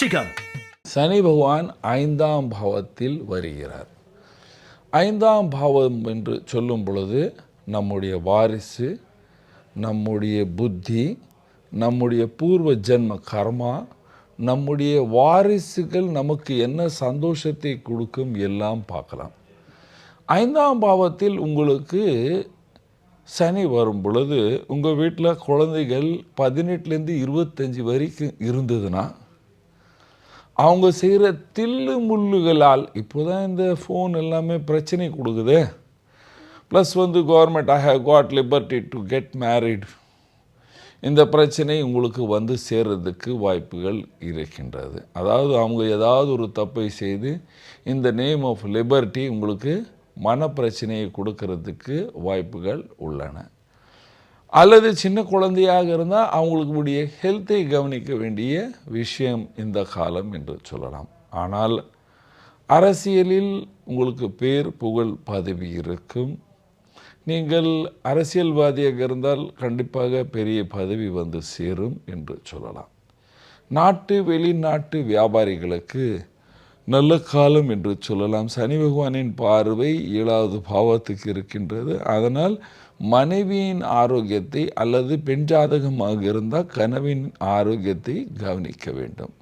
விருச்சிகம் சனி பகவான் ஐந்தாம் பாவத்தில் வருகிறார். ஐந்தாம் பாவம் என்று சொல்லும் பொழுது நம்முடைய வாரிசு நம்முடைய புத்தி நம்முடைய பூர்வ ஜென்ம கர்மா நம்முடைய வாரிசுகள் நமக்கு என்ன சந்தோஷத்தை கொடுக்கும் எல்லாம் பார்க்கலாம். ஐந்தாம் பாவத்தில் உங்களுக்கு சனி வரும் பொழுது உங்கள் வீட்டில் குழந்தைகள் பதினெட்டுலேருந்து இருபத்தஞ்சி வரைக்கும் இருந்ததுன்னா அவங்க செய்கிற தில்லு முள்ளுகளால் இப்போ தான் இந்த ஃபோன் எல்லாமே பிரச்சனை கொடுக்குதே. ப்ளஸ் வந்து government I have got liberty to get married இந்த பிரச்சனை உங்களுக்கு வந்து சேர்றதுக்கு வாய்ப்புகள் இருக்கின்றது. அதாவது அவங்க ஏதாவது ஒரு தப்பை செய்து இந்த நேம் ஆஃப் லிபர்ட்டி உங்களுக்கு மனப்பிரச்சனையை கொடுக்கறதுக்கு வாய்ப்புகள் உள்ளன. அல்லது சின்ன குழந்தையாக இருந்தால் அவங்களுக்கு உடைய ஹெல்த்தை கவனிக்க வேண்டிய விஷயம் இந்த காலம் என்று சொல்லலாம். ஆனால் அரசியலில் உங்களுக்கு பேர் புகழ் பதவி இருக்கும். நீங்கள் அரசியல்வாதியாக இருந்தால் கண்டிப்பாக பெரிய பதவி வந்து சேரும் என்று சொல்லலாம். நாட்டு வெளிநாட்டு வியாபாரிகளுக்கு நல்ல காலம் என்று சொல்லலாம். சனி பகவானின் பார்வை ஏழாவது பாவத்துக்கு இருக்கின்றது. அதனால் மனைவியின் ஆரோக்கியத்தை அல்லது பெண் ஜாதகமாக இருந்தால் கனவின் ஆரோக்கியத்தை கவனிக்க வேண்டும்.